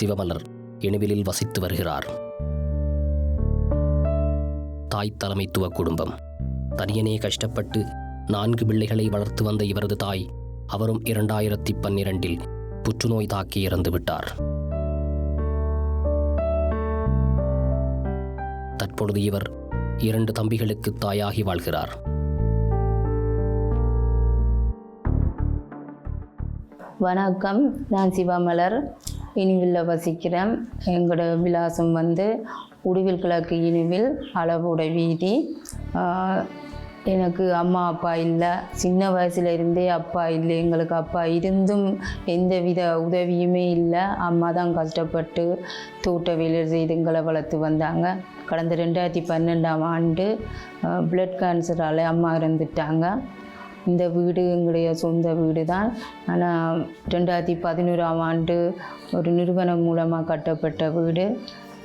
சிவமலர் இனிவிலில் வசித்து வருகிறார். தாய் தலைமைத்துவ குடும்பம். தனியனே கஷ்டப்பட்டு நான்கு பிள்ளைகளை வளர்த்து வந்த இவரது தாய் அவரும் இரண்டாயிரத்தி பன்னிரண்டில் புற்றுநோய் தாக்கி இறந்துவிட்டார். தற்பொழுது இவர் இரண்டு தம்பிகளுக்கு தாயாகி வாழ்கிறார். வணக்கம் நான் சிவாமலர். இனிவில் வசிக்கிறேன். எங்களோட விலாசம் வந்து உடுவில் கிழக்கு இனிவில் அளவோட வீதி. எனக்கு அம்மா அப்பா இல்லை. சின்ன வயசுல இருந்தே அப்பா இல்லை. எங்களுக்கு அப்பா இருந்தும் எந்த வித உதவியுமே இல்லை. அம்மா தான் கஷ்டப்பட்டு தோட்ட வேலை செய்து வளர்த்து வந்தாங்க. கடந்த ரெண்டாயிரத்தி பன்னெண்டாம் ஆண்டு பிளட் கேன்சரால் அம்மா இறந்துட்டாங்க. இந்த வீடு எங்களுடைய சொந்த வீடு தான் ஆனால் ரெண்டாயிரத்தி பதினோராம் ஆண்டு ஒரு நிறுவனம் மூலமாக கட்டப்பட்ட வீடு.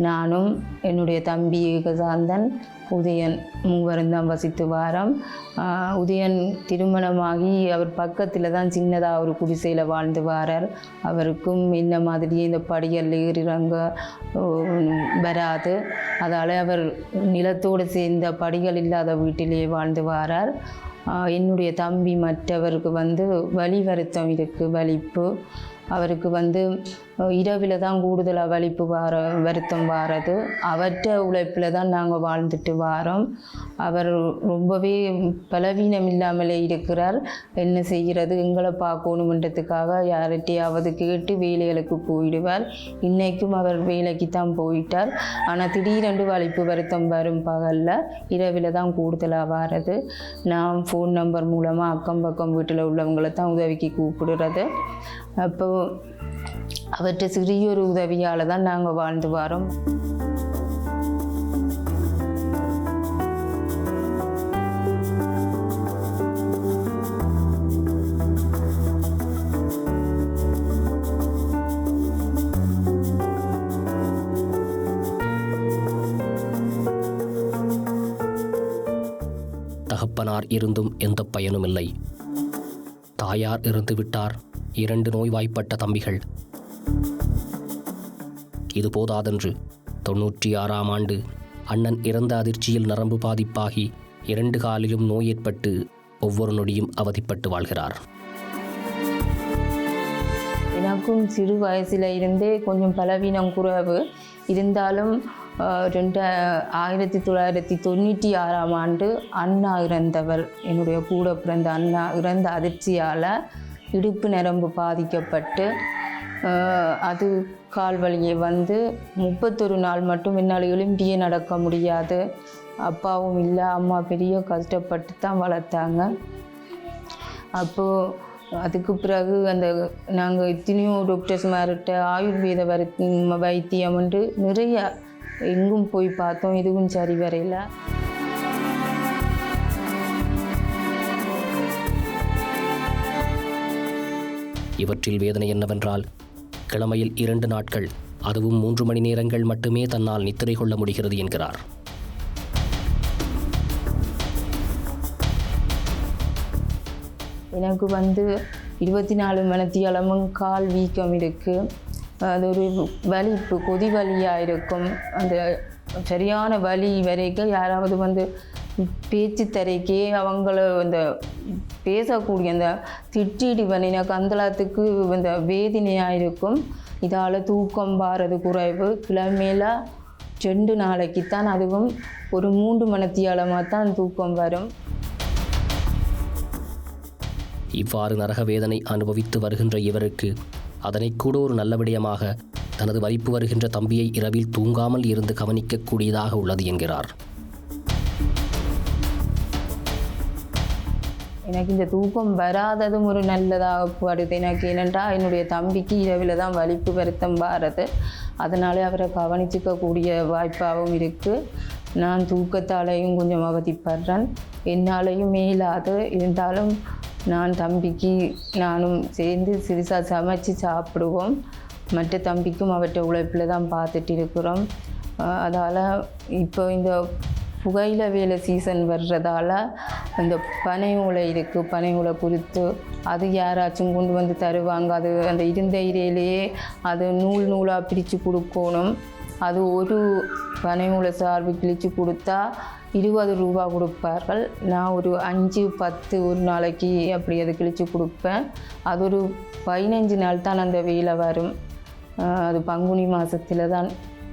நானும் என்னுடைய தம்பி ஏகசாந்தன் உதயன் மூவரும் தான் வசித்து வாரம். உதயன் திருமணமாகி அவர் பக்கத்தில் தான் சின்னதாக ஒரு குடிசையில் வாழ்ந்து வாரார். அவருக்கும் என்ன மாதிரியே இந்த படிகள் ஏறிறங்க வராது. அதால் அவர் நிலத்தோடு சேர்ந்த படிகள் இல்லாத வீட்டிலேயே வாழ்ந்து வாரார். என்னுடைய தம்பி மற்றவருக்கு வந்து வலி வருத்தம் இருக்குது வலிப்பு. அவருக்கு வந்து இரவில் தான் கூடுதலாக வலிப்பு வார வருத்தம் வாரது. அவற்ற உழைப்பில் தான் நாங்கள் வாழ்ந்துட்டு வாரோம். அவர் ரொம்பவே பலவீனம் இல்லாமலே இருக்கிறார். என்ன செய்கிறது? எங்களை பார்க்கணுமன்றதுக்காக யார்கிட்டையாவது கேட்டு வேலைகளுக்கு போயிடுவார். இன்றைக்கும் அவர் வேலைக்கு தான் போயிட்டார். ஆனால் திடீரென்று வலிப்பு வருத்தம் வரும் பகலில் இரவில் தான் கூடுதலாக வாரது. நான் ஃபோன் நம்பர் மூலமாக அக்கம் பக்கம் வீட்டில் உள்ளவங்களை தான் உதவிக்கு கூப்பிடுறது. அப்போது அவற்றை சிறிய ஒரு உதவியால் தான் நாங்கள் வாழ்ந்து வரோம். தகப்பனார் இருந்தும் எந்த பயனும் இல்லை தாயார் இருந்து விட்டார் இரண்டு நோய்வாய்ப்பட்ட தம்பிகள். இது போதாதென்று தொன்னூற்றி ஆறாம் ஆண்டு அண்ணன் இறந்த அதிர்ச்சியில் நரம்பு பாதிப்பாகி இரண்டு காலிலும் நோய் ஏற்பட்டு ஒவ்வொரு நொடியும் அவதிப்பட்டு வாழ்கிறார். எனக்கும் சிறு வயசில் இருந்தே கொஞ்சம் பலவீனம் குறைவு. இருந்தாலும் ஆஹ், ரெண்டு ஆயிரத்தி தொள்ளாயிரத்தி தொண்ணூற்றி ஆறாம் ஆண்டு அண்ணா இறந்தவர் என்னுடைய கூட பிறந்த அண்ணா இறந்த அதிர்ச்சியால் இடுப்பு நரம்பு பாதிக்கப்பட்டு அது கால் வலியை வந்து முப்பத்தொரு நாள் மட்டும் என்னால் எலும்பியே நடக்க முடியாது. அப்பாவும் இல்லை அம்மா பெரிய கஷ்டப்பட்டு தான் வளர்த்தாங்க. அப்போது அதுக்கு பிறகு அந்த நாங்கள் எத்தனையோ டாக்டர்ஸ் மார்கிட்ட ஆயுர்வேத வரை வைத்தியம் வந்து நிறைய எங்கும் போய் பார்த்தோம். இதுவும் சரி வரையில. இவற்றில் வேதனை என்னவென்றால் கிழமையில் இரண்டு நாட்கள் அதுவும் மூன்று மணி நேரங்கள் மட்டுமே தன்னால் நித்திரை கொள்ள முடிகிறது என்கிறார். எனக்கு வந்து இருபத்தி நாலு மணித்தியாலமும் கால் வீக்கம் இருக்குது அது ஒரு வலிப்பு கொதி வலியாக இருக்கும். அந்த சரியான வலி வரைக்கும் யாராவது வந்து பேச்சு தரைக்கு அவங்கள இந்த பேசக்கூடிய அந்த திட்டிடி எனக்கு அந்தளத்துக்கு இந்த வேதனையாக இருக்கும் இதால் தூக்கம் பாரது குறைவு. கிழமையில் ரெண்டு நாளைக்கு தான் அதுவும் ஒரு மூன்று மணத்தியாலமாக தான் தூக்கம் வரும். இவ்வாறு நரக வேதனை அனுபவித்து வருகின்ற இவருக்கு அதனை கூட ஒரு நல்ல விடயமாக தனது வலிப்பு வருகின்ற தம்பியை இரவில் தூங்காமல் இருந்து கவனிக்கக்கூடியதாக உள்ளது என்கிறார். எனக்கு இந்த தூக்கம் வராததும் ஒரு நல்லதாக படுது. எனக்கு ஏனென்றா என்னுடைய தம்பிக்கு இரவில் தான் வலிப்பு வருத்தம் வாரது. அதனாலே அவரை கவனிச்சிக்கக்கூடிய வாய்ப்பாகவும் இருக்குது நான் தூக்கத்தாலேயும் கொஞ்சம் அவதிப்படுறேன். என்னாலையும் மேலாது. இருந்தாலும் நான் தம்பிக்கு நானும் சேர்ந்து சிறுசாக சமைச்சு சாப்பிடுவோம். மற்ற தம்பிக்கும் அவற்றை உழைப்பில் தான் பார்த்துட்டு இருக்கிறோம். அதால் இப்போ இந்த புகையில வேலை சீசன் வர்றதால அந்த பனை ஓலை இருக்குது பனை ஓலை குறித்து அது யாராச்சும் கொண்டு வந்து தருவாங்க. அது அந்த இருந்த இரையிலேயே அது நூல் நூலாக பிரித்து கொடுக்கணும். அது ஒரு பனை ஓலை சார்பு கிழித்து கொடுத்தா இருபது ரூபா கொடுப்பார்கள். நான் ஒரு அஞ்சு பத்து ஒரு நாளைக்கு அப்படி அது கிழித்து கொடுப்பேன். அது ஒரு பதினஞ்சு நாள் தான் அந்த வேலை வரும். அது பங்குனி மாதத்தில் தான்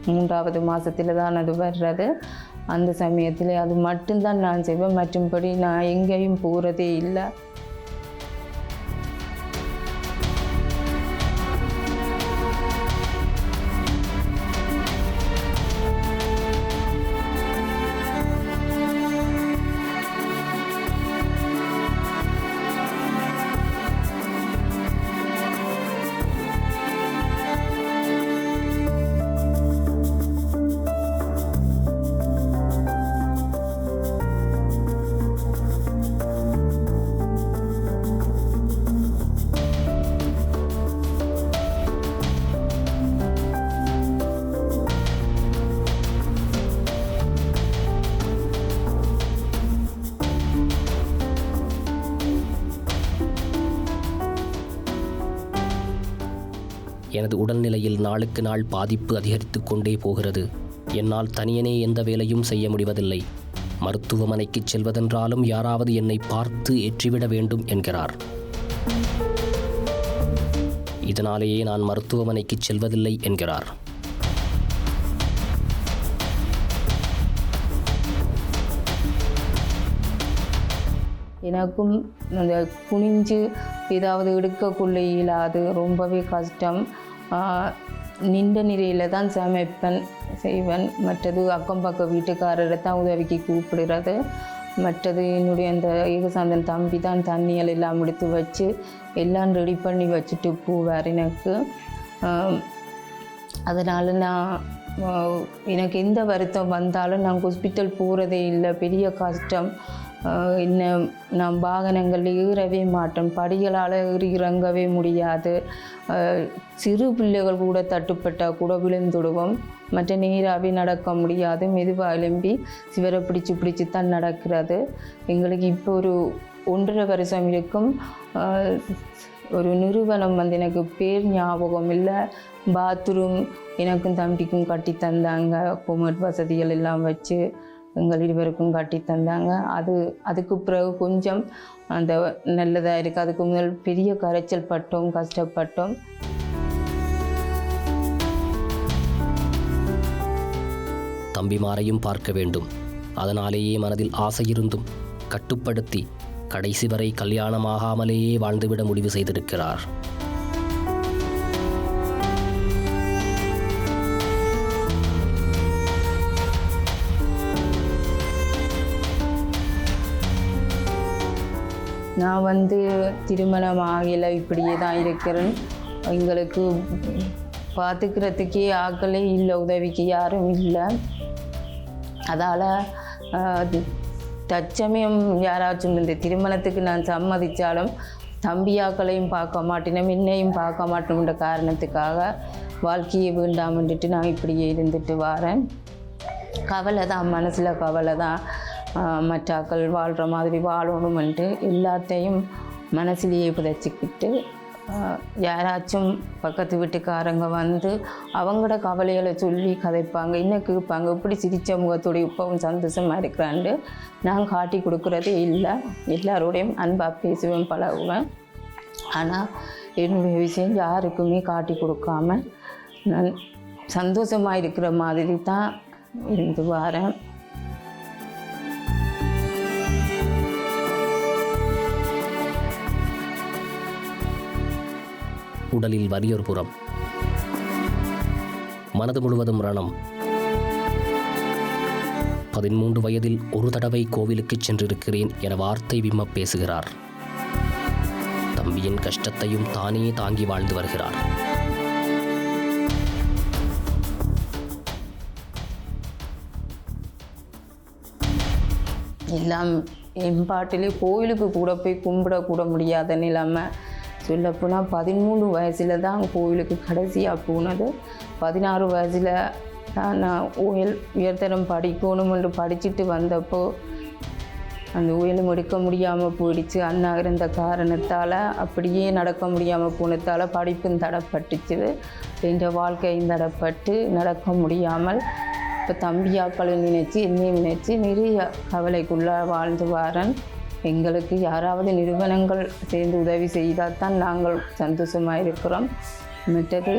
மூன்றாவது மாதத்தில் தான் அது வர்றது. அந்த சமயத்தில் அது மட்டும்தான் நான் செய்வேன். மற்றும்படி நான் எங்கேயும் போகிறதே இல்லை. எனது உடல்நிலையில் நாளுக்கு நாள் பாதிப்பு அதிகரித்து கொண்டே போகிறது. என்னால் தனியனே எந்த வேலையும் செய்ய முடிவதில்லை. மருத்துவமனைக்கு செல்வதென்றாலும் யாராவது என்னை பார்த்து ஏற்றிவிட வேண்டும் என்கிறார். இதனாலேயே நான் மருத்துவமனைக்கு செல்வதில்லை என்கிறார். எனக்கும் இந்த குனிஞ்சு ஏதாவது எடுக்கக்குள்ள இயலாது ரொம்பவே கஷ்டம். நின்ற நிலையில் தான் சமைப்பேன் செய்வேன். மற்றது அக்கம் பக்கம் வீட்டுக்காரரை தான் உதவிக்கு கூப்பிடுறது. மற்றது என்னுடைய அந்த ஏகசாந்தன் தம்பி தான் தண்ணியல் எல்லாம் எடுத்து வச்சு எல்லாம் ரெடி பண்ணி வச்சுட்டு போவார் எனக்கு. அதனால் நான் எனக்கு எந்த வருத்தம் வந்தாலும் நான் ஹாஸ்பிட்டல் போகிறதே இல்லை. பெரிய கஷ்டம். இன்னும் நம் வாகனங்கள் வாகனங்களில் ஏறவே மாட்டோம். படிகளால் ஏறி இறங்கவே முடியாது. சிறு பிள்ளைகள் கூட தட்டுப்பட்டால் கூட விழுந்துடுவோம். மற்ற நேராகவே நடக்க முடியாது. மெதுவாக எழும்பி சிவரை பிடிச்சு பிடிச்சி தான் நடக்கிறது. எங்களுக்கு இப்போ ஒரு ஒன்றரை வருஷம் இருக்கும். ஒரு நிறுவனம் வந்து எனக்கு பேர் ஞாபகம் இல்லை. பாத்ரூம் எனக்கும் தம்பிக்கும் கட்டி தந்தாங்க குமர் வசதிகள் எல்லாம் வச்சு எங்கள் இருவருக்கும் கட்டி தந்தாங்க. அது அதுக்கு பிறகு கொஞ்சம் அந்த நல்லதாக இருக்குது அதுக்கு முதல் பெரிய கரைச்சல் பட்டோம் கஷ்டப்பட்டோம். தம்பிமாரையும் பார்க்க வேண்டும். அதனாலேயே மனதில் ஆசையிருந்தும் கட்டுப்படுத்தி கடைசி வரை கல்யாணமாகாமலேயே வாழ்ந்துவிட முடிவு செய்திருக்கிறார். நான் வந்து திருமணம் ஆகலை இப்படியே தான் இருக்கிறேன். எங்களுக்கு பார்த்துக்கிறதுக்கே ஆக்களே இல்லை உதவிக்கு யாரும் இல்லை. அதால் தற்சமயம் யாராச்சும் இந்த திருமணத்துக்கு நான் சம்மதித்தாலும் தம்பியாக்களையும் பார்க்க மாட்டேனும் என்னையும் பார்க்க மாட்டோம்ன்ற காரணத்துக்காக வாழ்க்கையை வேண்டாமன்ட்டு நான் இப்படியே இருந்துட்டு வரேன். கவலை தான் மனசில் கவலை தான் மற்றாக்கள் வாழ்கிற மாதிரி வாழணுமென்ட்டு எல்லாத்தையும் மனசுலேயே புதைச்சிக்கிட்டு யாராச்சும் பக்கத்து வீட்டுக்காரங்க வந்து அவங்களோட கவலைகளை சொல்லி கதைப்பாங்க இன்னும் கேட்பாங்க இப்படி சிரித்த முகத்துடைய இப்பவும் சந்தோஷமாக இருக்கிறான்ட்டு நான் காட்டி கொடுக்குறதே இல்லை. எல்லாரோடையும் அன்பாக பேசுவேன் பழகுவேன். ஆனால் என்னுடைய விஷயம் யாருக்குமே காட்டி கொடுக்காம நான் சந்தோஷமாக இருக்கிற மாதிரி தான் இருந்து வரேன். உடலில் வறியொரு புறம். மனது முழுவதும் ரணம். பதிமூன்று வயதில் ஒரு தடவை கோவிலுக்கு சென்றிருக்கிறேன் என வார்த்தை விம்ம பேசுகிறார். தம்பியின் கஷ்டத்தையும் தானே தாங்கி வாழ்ந்து வருகிறார். எல்லாம் என் பாட்டிலே கோயிலுக்கு கூட போய் கும்பிடக்கூட முடியாத நிலைமை. சொல்லப்போனால் பதிமூணு வயசில் தான் கோயிலுக்கு கடைசியாக போனது. பதினாறு வயசில் தான் நான் உயல் உயர்தரம் படிக்கணும் என்று படிச்சுட்டு வந்தப்போ அந்த உயலும் எடுக்க முடியாமல் போயிடுச்சு. அண்ணா இருந்த காரணத்தால் அப்படியே நடக்க முடியாமல் போனதால் படிப்பும் தடப்பட்டுச்சு. என்ற வாழ்க்கையும் தடப்பட்டு நடக்க முடியாமல் இப்போ தம்பியாக்களை நினைச்சு என்னையும் நினைச்சு நிறைய கவலைக்குள்ளே வாழ்ந்து வாரன் எங்களுக்கு யாராவது நிறுவனங்கள் சேர்ந்து உதவி செய்தால் தான் நாங்கள் சந்தோஷமாக இருக்கிறோம். மற்றது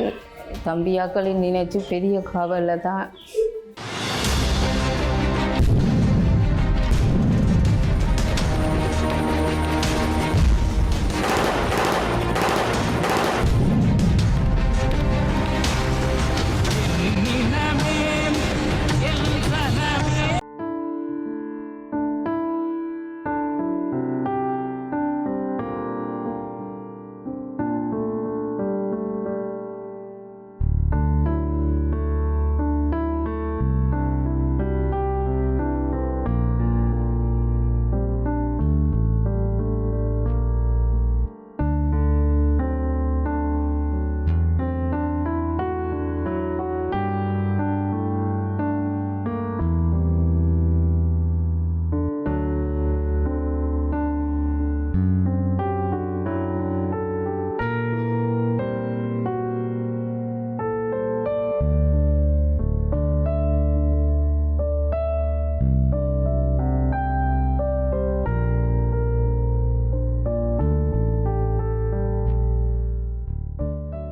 தம்பியாக்களை நினைச்சு பெரிய காவலில் தான்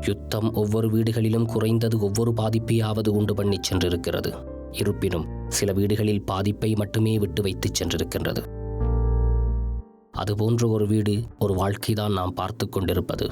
யுத்தம் ஒவ்வொரு வீடுகளிலும் குறைந்தது ஒவ்வொரு பாதிப்பையாவது உண்டு பண்ணிச் சென்றிருக்கிறது. இருப்பினும் சில வீடுகளில் பாதிப்பை மட்டுமே விட்டு வைத்துச் சென்றிருக்கின்றது. அதுபோன்ற ஒரு வீடு ஒரு வாழ்க்கைதான் நாம் பார்த்து கொண்டிருப்பது.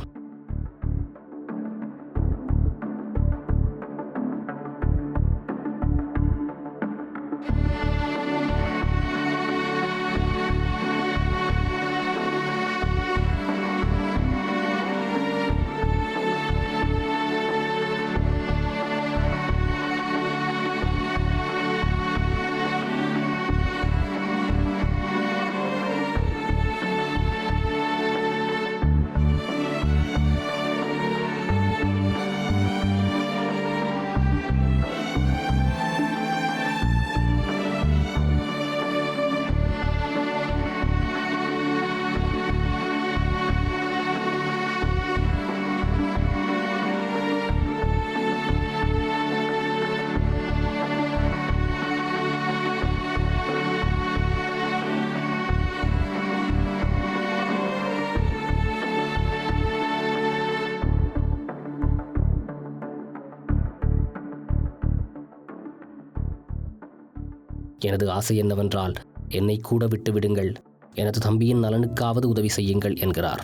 எனது ஆசை என்னவென்றால் என்னை கூட விட்டு விடுங்கள். எனது தம்பியின் நலனுக்காவது உதவி செய்யுங்கள் என்கிறார்.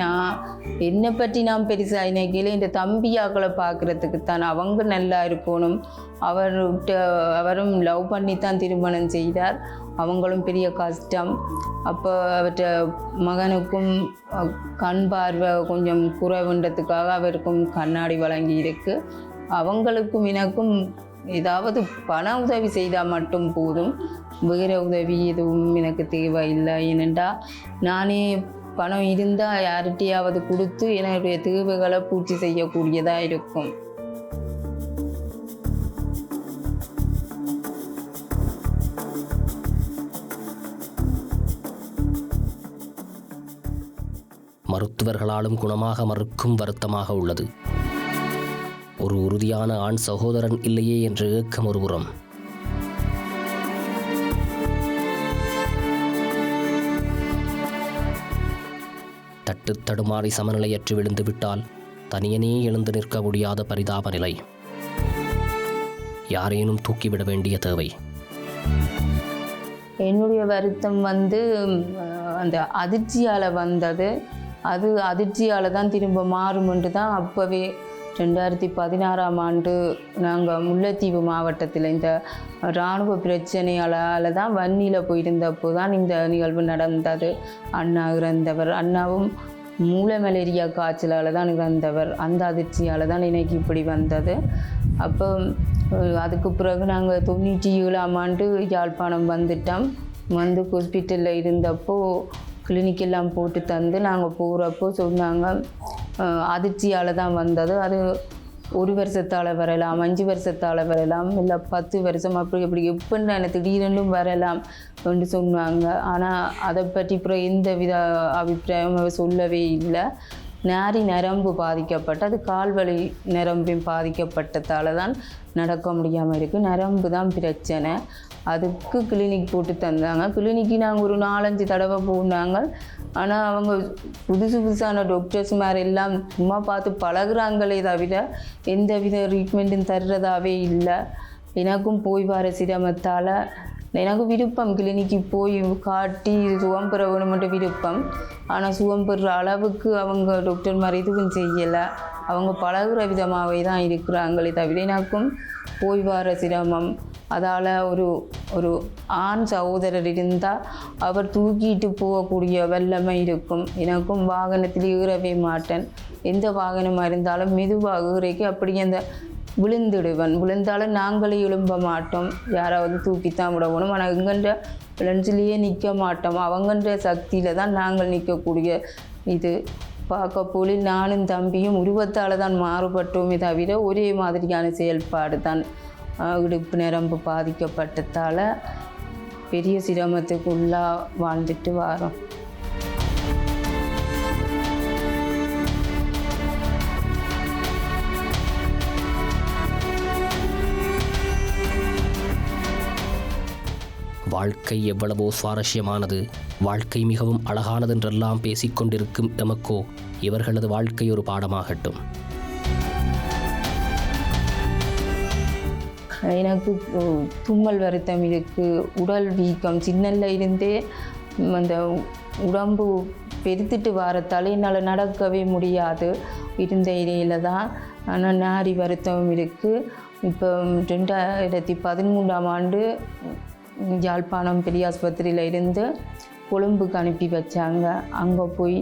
நான் என்னை பற்றி நான் பெருசாக நினைக்கல இந்த தம்பியாக்களை பார்க்குறதுக்கு தான் அவங்க நல்லா இருக்கணும் அவர்கிட்ட அவரும் லவ் பண்ணி தான் திருமணம் செய்தார். அவங்களும் பெரிய கஷ்டம். அப்போ அவற்ற மகனுக்கும் கண் பார்வை கொஞ்சம் குறைவுன்றதுக்காக அவருக்கும் கண்ணாடி வழங்கி இருக்கு. அவங்களுக்கும் எனக்கும் ஏதாவது பண உதவி செய்தால் மட்டும் போதும். வேறு உதவி எதுவும் எனக்கு தேவையில்லை. ஏனென்றால் நானே பணம் இருந்தால் யார்கிட்டையாவது கொடுத்து என்னுடைய தேவைகளை பூர்த்தி செய்யக்கூடியதாக இருக்கும். மருத்துவர்களாலும் குணமாக மறுக்கும் வருத்தமாக உள்ளது. ஒரு உறுதியான ஆண் சகோதரன் இல்லையே என்ற ஏக்கம் ஒருபுறம் தட்டு தடுமாறி சமநிலையற்று விழுந்து விட்டால் தனியனே எழுந்து நிற்க முடியாத பரிதாப நிலை. யாரேனும் தூக்கிவிட வேண்டிய தேவை. என்னுடைய வருத்தம் வந்து அந்த அதிர்ச்சியால் வந்தது. அது அதிர்ச்சியால் தான் திரும்ப மாறுமென்று தான் அப்போவே ரெண்டாயிரத்தி பதினாறாம் ஆண்டு நாங்கள் முல்லைத்தீவு மாவட்டத்தில் இந்த இராணுவ பிரச்சனையால் தான் வன்னியில் போயிருந்தப்போ தான் இந்த நிகழ்வு நடந்தது. அண்ணா இறந்தவர் அண்ணாவும் மூல மலேரியா காய்ச்சலால் தான் இறந்தவர். அந்த அதிர்ச்சியால் தான் எனக்கு இப்படி வந்தது. அப்போ அதுக்கு பிறகு நாங்கள் தொண்ணூற்றி ஏழாம் ஆண்டு யாழ்ப்பாணம் வந்துட்டோம். வந்து ஹாஸ்பிட்டலில் இருந்தப்போ கிளினிக் எல்லாம் போட்டு தந்து நாங்கள் போகிறப்போ சொன்னாங்க. அதிர்ச்சியால் தான் வந்தது. அது ஒரு வருஷத்தால் வரலாம் அஞ்சு வருஷத்தால் வரலாம் இல்லை பத்து வருஷம் அப்படி அப்படி எப்படின்னு திடீரெனும் வரலாம் என்று சொன்னாங்க. ஆனால் அதை பற்றி அப்புறம் எந்த வித அபிப்பிராயம் சொல்லவே இல்லை. நாரி நரம்பு பாதிக்கப்பட்டு அது கால்வழி நரம்பின் பாதிக்கப்பட்டதால் தான் நடக்க முடியாமல் இருக்குது நரம்பு தான் பிரச்சனை. அதுக்கு கிளினிக் போட்டு தந்தாங்க. கிளினிக்கு நாங்கள் ஒரு நாலஞ்சு தடவை போனாங்க. ஆனால் அவங்க புதுசு புதுசான டாக்டர்ஸ் மாதிரி எல்லாம் சும்மா பார்த்து பழகுறாங்களே தவிர எந்த வித ட்ரீட்மெண்ட்டும் தர்றதாவே இல்லை. எனக்கும் போய் வர சிரமத்தால் எனக்கு விருப்பம் கிளினிக்கு போய் காட்டி சுகம் பெற வேணுமென்ற விருப்பம். ஆனால் சுகம் அளவுக்கு அவங்க டாக்டர் மாதிரி எதுவும் செய்யலை. அவங்க பழகுற விதமாகவே தான் இருக்கிறாங்களே தவிர எனக்கும் போய் வர சிரமம். அதால் ஒரு ஒரு ஆண் சகோதரர் இருந்தால் அவர் தூக்கிட்டு போகக்கூடிய வல்லமை இருக்கும். எனக்கும் வாகனத்தில் ஏறவே மாட்டேன். எந்த வாகனமாக இருந்தாலும் மெதுவாக ஏறைக்கு அப்படி அந்த விழுந்துடுவன். விழுந்தாலும் நாங்களே எழும்ப மாட்டோம். யாராவது தூக்கித்தான் விடணும். ஆனால் எங்கன்ற லென்ஸ்லேயே நிற்க மாட்டோம். அவங்கன்ற சக்தியில் தான் நாங்கள் நிற்கக்கூடிய இது. பார்க்க போலி நானும் தம்பியும் உருவத்தால் தான் மாறுபட்டோமே தவிர ஒரே மாதிரியான செயல்பாடு தான் இடுப்பு நரம்பு பாதிக்கப்பட்டதால் பெரிய சிரமத்துக்குள்ளா வாழ்ந்துட்டு வரோம். வாழ்க்கை எவ்வளவோ சுவாரஸ்யமானது வாழ்க்கை மிகவும் அழகானதென்றெல்லாம் பேசிக்கொண்டிருக்கும் எமக்கோ இவர்களது வாழ்க்கை ஒரு பாடமாகட்டும். எனக்கு தும்மல் வருத்தம் இருக்கு. உடல் வீக்கம். சின்னல்ல இருந்தே அந்த உடம்பு பெருத்துட்டு வாரத்தால் என்னால் நடக்கவே முடியாது. இருந்த இடையில தான் ஆனால் நாரி வருத்தம் இருக்குது இப்போ ரெண்டாயிரத்தி பதிமூன்றாம் ஆண்டு யாழ்ப்பாணம் பெரியாஸ்பத்திரியில் இருந்து கொழும்புக்கு அனுப்பி வச்சாங்க. அங்கே போய்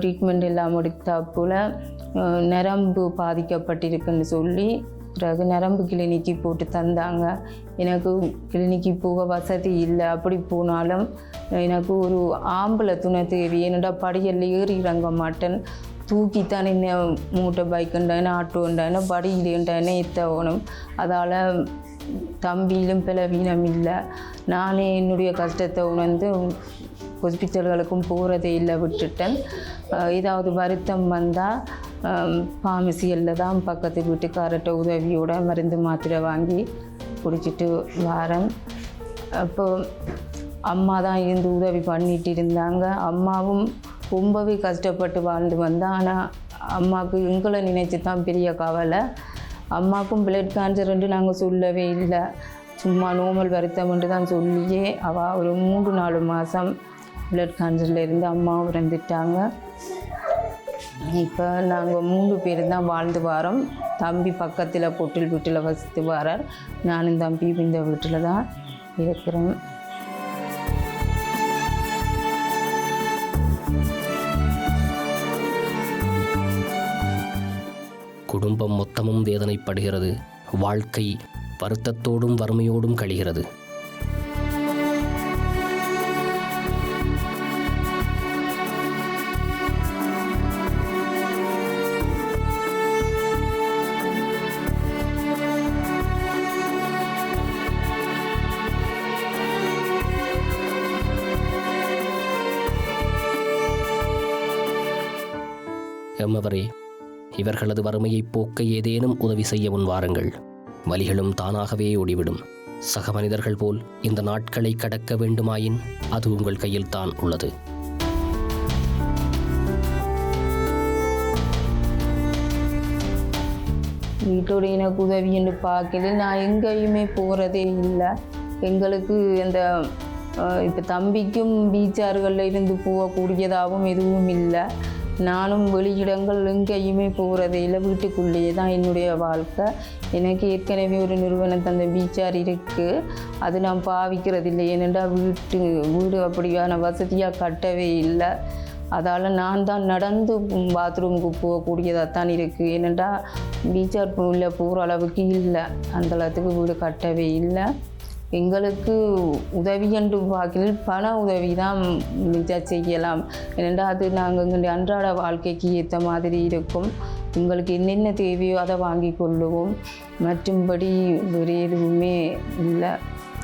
ட்ரீட்மெண்ட் எல்லாம் எடுத்தா போல் நரம்பு பாதிக்கப்பட்டிருக்குன்னு சொல்லி பிறகு நரம்பு கிளினிக்கு போட்டு தந்தாங்க. எனக்கு கிளினிக்கு போக வசதி இல்லை. அப்படி போனாலும் எனக்கு ஒரு ஆம்பளை துணை தேவை. என்னோட படியில் ஏறி இறங்க மாட்டேன். தூக்கித்தான் என்ன மூட்டர் பைக்குண்டான ஆட்டோண்டான படியிலேண்டான ஏற்றவணும் அதால் தம்பியிலும் பலவீனம் இல்லை. நானே என்னுடைய கஷ்டத்தை உணர்ந்து ஹாஸ்பிட்டல்களுக்கும் போகிறதே இல்லை விட்டுட்டேன். ஏதாவது வருத்தம் வந்தால் ஃபார்மசியில் தான் பக்கத்து வீட்டுக்காரர்கிட்ட உதவியோட மருந்து மாத்திரை வாங்கி குடிச்சிட்டு வரேன். அப்போ அம்மா தான் இருந்து உதவி பண்ணிட்டு இருந்தாங்க. அம்மாவும் ரொம்பவே கஷ்டப்பட்டு வாழ்ந்து வந்தேன் ஆனால் அம்மாவுக்கு எங்களை நினைச்சு தான் பெரிய கவலை. அம்மாவுக்கும் பிளட் கேன்சர்ன்ட்டு நாங்கள் சொல்லவே இல்லை. சும்மா நோமல் வருத்தம்ன்ட்டு தான் சொல்லியே அவள் ஒரு மூன்று நாலு மாதம் பிளட் கேன்சரில் இருந்து அம்மாவும் இறந்துட்டாங்க. இப்போ நாங்கள் மூணு பேர் தான் வாழ்ந்து வரோம். தம்பி பக்கத்தில் பொட்டில் வீட்டில் வசித்து வரார். நானும் தம்பி இந்த வீட்டில் தான் இருக்கிறேன் குடும்பம் மொத்தமும் வேதனைப்படுகிறது. வாழ்க்கை வருத்தத்தோடும் வறுமையோடும் கழிகிறது. இவர்களது வறுமையைப் போக்க ஏதேனும் உதவி செய்ய முன் வாருங்கள். வலிகளும் தானாகவே ஓடிவிடும். சக மனிதர்கள் போல் இந்த நாட்களை கடக்க வேண்டுமாயின் அது உங்கள் கையில் தான் உள்ளது. வீட்டோட எனக்கு உதவி என்று பார்க்கல நான் எங்கேயுமே போகிறதே இல்லை. எங்களுக்கு இந்த இப்போ தம்பிக்கும் பீச்சாறுகளில் இருந்து போகக்கூடியதாகவும் எதுவும் இல்லை. நானும் வெளியிடங்கள் எங்கேயுமே போகிறதே இல்லை. வீட்டுக்குள்ளேயே தான் என்னுடைய வாழ்க்கை. எனக்கு ஏற்கனவே ஒரு நிறுவனம் தந்த பீச்சார் இருக்குது அது நான் பாவிக்கிறது இல்லை. ஏனெண்டா வீட்டு வீடு அப்படியான வசதியாக கட்டவே இல்லை. அதால் நான் தான் நடந்து பாத்ரூமுக்கு போகக்கூடியதாக தான் இருக்குது ஏனெண்டா பீச்சார் உள்ள போகிற அளவுக்கு இல்லை. அந்த அளவுக்கு வீடு கட்டவே இல்லை. எங்களுக்கு உதவி என்று பார்க்கையில் பண உதவி தான் மிச்சம் செய்யலாம். ஏனென்றால் அது நாங்கள் எங்களுடைய அன்றாட வாழ்க்கைக்கு ஏற்ற மாதிரி இருக்கும். உங்களுக்கு என்னென்ன தேவையோ அதை வாங்கி கொள்ளுவோம். மற்றும்படி வேறு எதுவுமே இல்லை.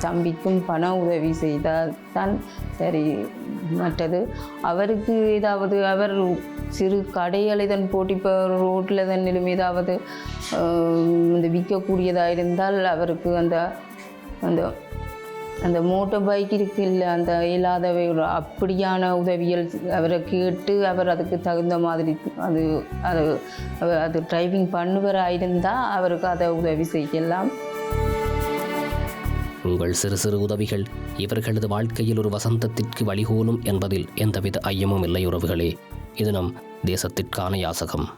தம்பிக்கும் பண உதவி செய்தால் தான் சரி மற்றது. அவருக்கு ஏதாவது அவர் சிறு கடைகளை தான் போட்டு இப்போ ரோட்டில் தான் நிலும் ஏதாவது இந்த விற்கக்கூடியதாக இருந்தால் அவருக்கு அந்த அந்த அந்த மோட்டார் பைக் இருக்கு இல்லை அந்த இல்லாதவை ஒரு அப்படியான உதவிகள் அவரை கேட்டு அவர் அதுக்கு தகுந்த மாதிரி அது அது அவர் அது டிரைவிங் பண்ணுவராக இருந்தால் அவருக்கு அதை உதவி செய்யலாம். உங்கள் சிறு சிறு உதவிகள் இவர்களது வாழ்க்கையில் ஒரு வசந்தத்திற்கு வழிகோலும் என்பதில் எந்தவித ஐயமும் இல்லை உறவுகளே. இது நம் தேசத்திற்கான யாசகம்.